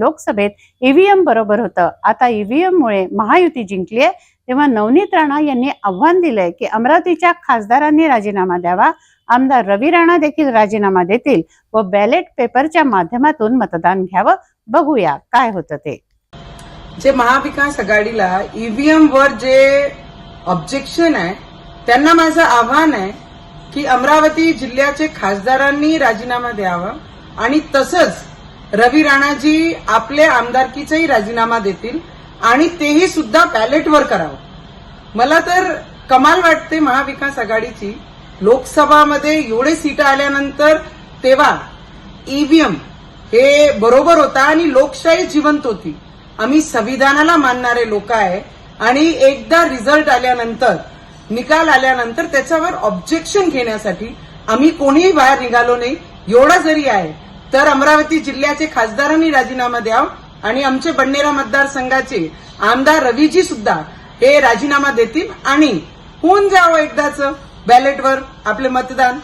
लोकसभेत ईव्हीएम बरोबर होतं. आता ईव्हीएम मुळे महायुती जिंकली आहे. तेव्हा नवनीत राणा यांनी आव्हान दिलंय की अमरावतीच्या खासदारांनी राजीनामा द्यावा. आमदार रवी राणा देखील राजीनामा देतील व बॅलेट पेपरच्या माध्यमातून मतदान घ्यावं. बघूया काय होतं ते. जे महाविकास आघाडीला ईव्हीएम वर जे ऑब्जेक्शन आहे त्यांना माझं आव्हान आहे की अमरावती जिल्ह्याचे खासदारांनी राजीनामा द्यावा आणि तसंच रवी राणाजी आपले आमदारकीचाही राजीनामा देतील आणि तेही सुद्धा बॅलेटवर करावं. मला तर कमाल वाटते महाविकास आघाडीची. लोकसभामध्ये एवढे सीट आल्यानंतर तेव्हा ईव्हीएम हे बरोबर होता आणि लोकशाही जिवंत होती. आम्ही संविधानाला मानणारे लोक आहे आणि एकदा रिझल्ट आल्यानंतर निकाल आल्यानंतर त्याच्यावर ऑब्जेक्शन घेण्यासाठी आम्ही कोणीही बाहेर निघालो नाही. एवढा जरी आहे तर अमरावती जिल्ह्याचे खासदारांनी राजीनामा द्यावा आणि आमचे बडनेरा मतदारसंघाचे आमदार रवीजी सुद्धा हे राजीनामा देतील आणि होऊन जावं एकदाच बॅलेटवर आपले मतदान.